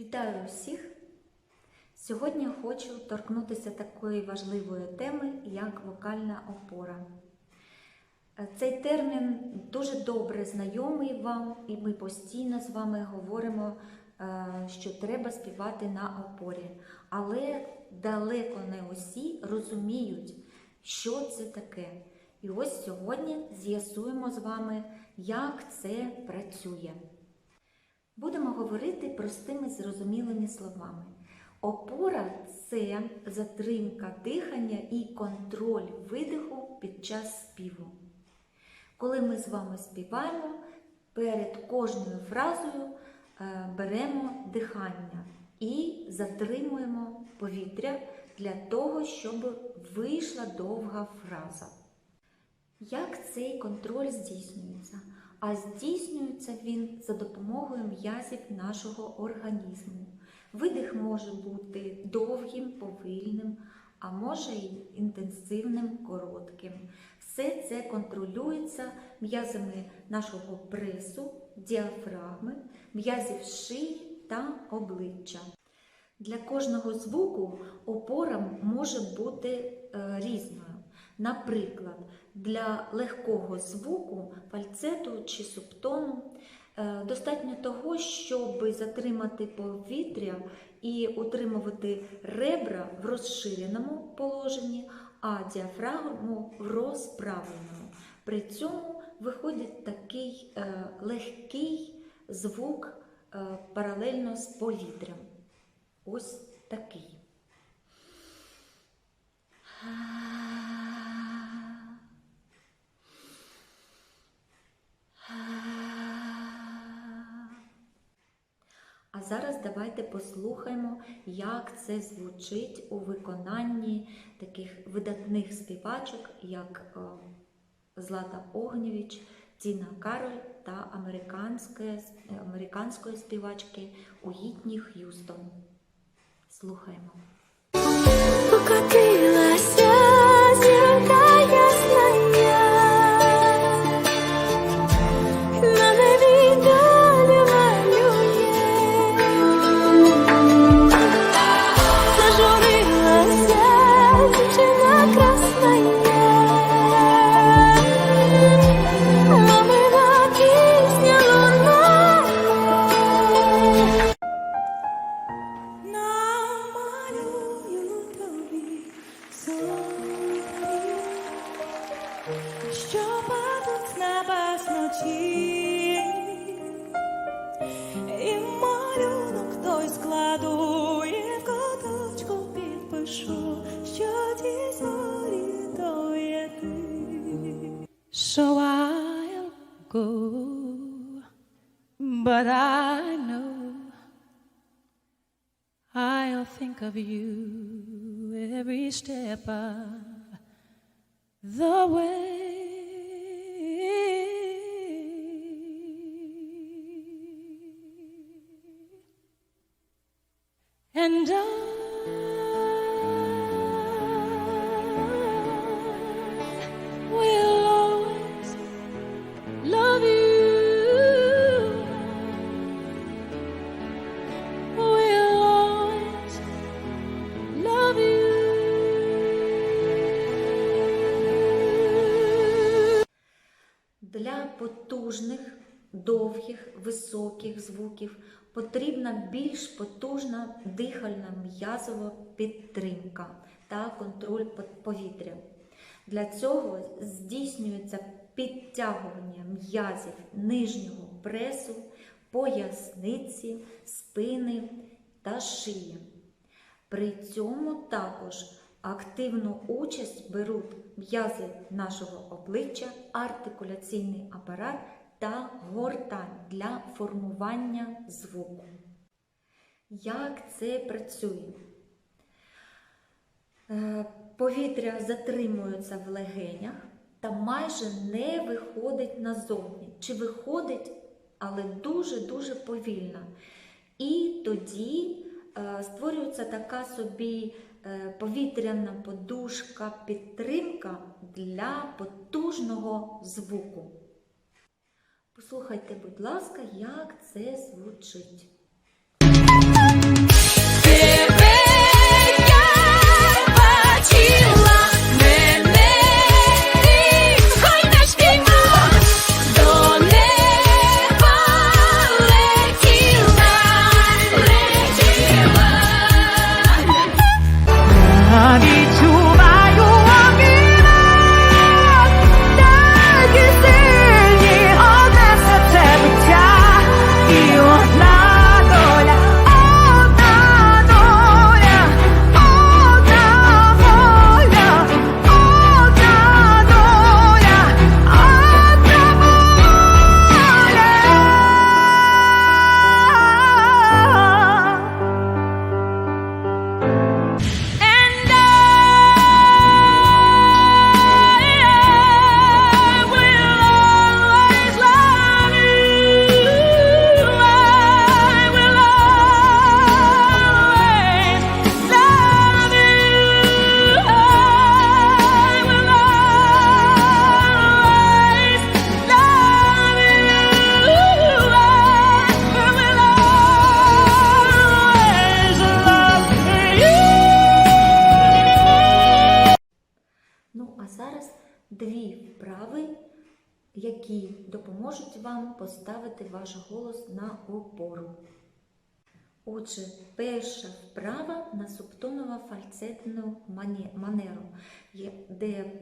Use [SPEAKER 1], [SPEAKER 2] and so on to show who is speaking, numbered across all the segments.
[SPEAKER 1] Вітаю усіх! Сьогодні хочу торкнутися такої важливої теми, як вокальна опора. Цей термін дуже добре знайомий вам, і ми постійно з вами говоримо, е, що треба співати на опорі. Але далеко не усі розуміють, що це таке. І ось сьогодні з'ясуємо з вами, як це працює. Будемо говорити простими зрозумілими словами. Опора це затримка дихання і контроль видиху під час співу. Коли ми з вами співаємо, перед кожною фразою е, беремо дихання і затримуємо повітря для того, щоб вийшла довга фраза. Як цей контроль здійснюється? А здійснюється він за допомогою м'язів нашого організму. Видих може бути довгим, повільним, а може й інтенсивним, коротким. Все це контролюється м'язами нашого пресу, діафрагми, м'язів шиї та обличчя. Для кожного звуку опора може бути е, різною. Наприклад, для легкого звуку, фальцету чи субтону е, достатньо того, щоб затримати повітря і утримувати ребра в розширеному положенні, а діафрагму в розправленому. При цьому виходить такий е, легкий звук е, паралельно з повітрям. Ось такий. Зараз давайте послухаємо, як це звучить у виконанні таких видатних співачок, як е, Злата Огнєвіч, Тіна Кароль та американської, співачки Уїтні Х'юстон. Слухаємо.
[SPEAKER 2] But I know I'll think of you every step of the way.
[SPEAKER 1] Потужних, довгих, високих звуків потрібна більш потужна дихальна м'язова підтримка та контроль по- повітря. Для цього здійснюється підтягування м'язів нижнього пресу, поясниці, спини та шиї. При цьому також активну участь беруть м'язи нашого обличчя, артикуляційний апарат та гортань для формування звуку. Як це працює? Е, Повітря затримується в легенях та майже не виходить назовні. Чи виходить, але дуже-дуже повільно. І тоді е, створюється така собі повітряна подушка, підтримка для потужного звуку. Послухайте, будь ласка, як це звучить.
[SPEAKER 2] Thank
[SPEAKER 3] вам поставити ваш голос на опору. Отже, перша вправа на субтоново фальцетну манеру, де е,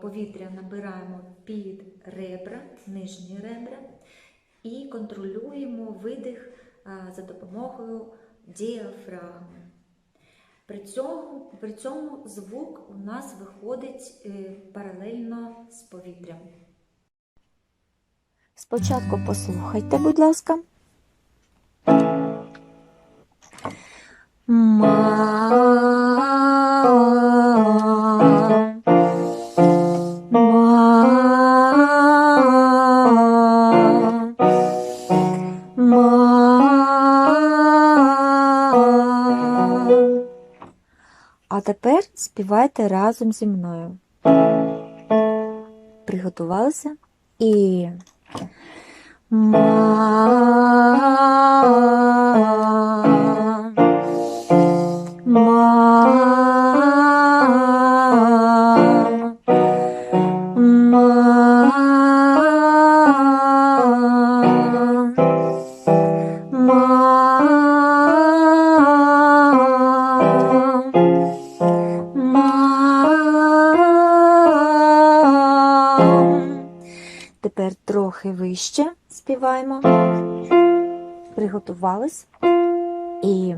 [SPEAKER 3] повітря набираємо під ребра, нижні ребра, і контролюємо видих е, за допомогою діафрагми. При цьому, при цьому звук у нас виходить е, паралельно з повітрям.
[SPEAKER 1] Спочатку послухайте, будь ласка. А тепер співайте разом зі мною. Приготувалися? І 妈妈 вище співаємо. Приготувались. І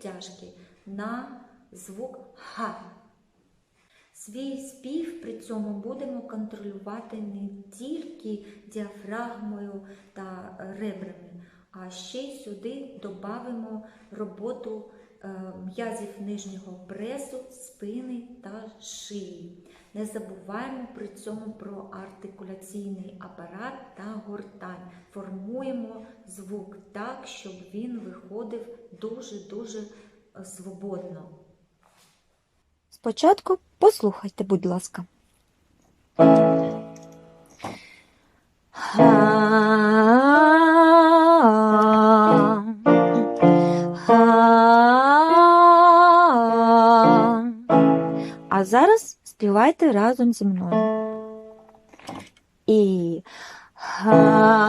[SPEAKER 3] підтяжки на звук Х. Свій спів при цьому будемо контролювати не тільки діафрагмою та ребрами, а ще й сюди додамо роботу е, м'язів нижнього пресу, спини та шиї. Не забуваємо при цьому про артикуляційний апарат та гортань. Формуємо звук так, щоб він виходив дуже-дуже е, свободно.
[SPEAKER 1] Спочатку послухайте, будь ласка. А зараз співайте разом зі мною. І ха.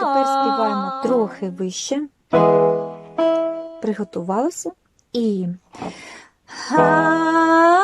[SPEAKER 1] Тепер співаємо трохи вище. Приготувалися і ха. успіхів,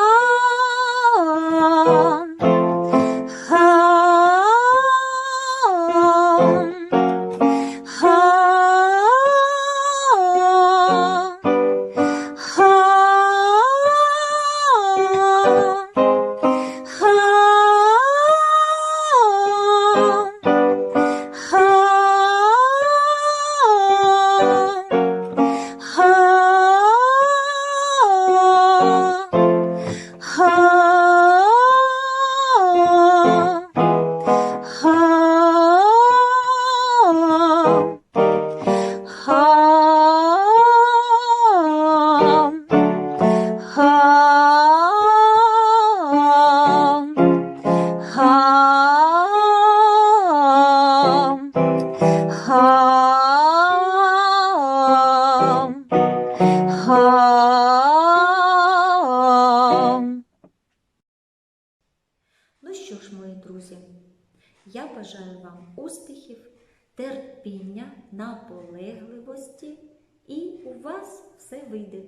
[SPEAKER 1] наполегливості, і у вас все вийде.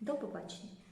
[SPEAKER 1] До побачення!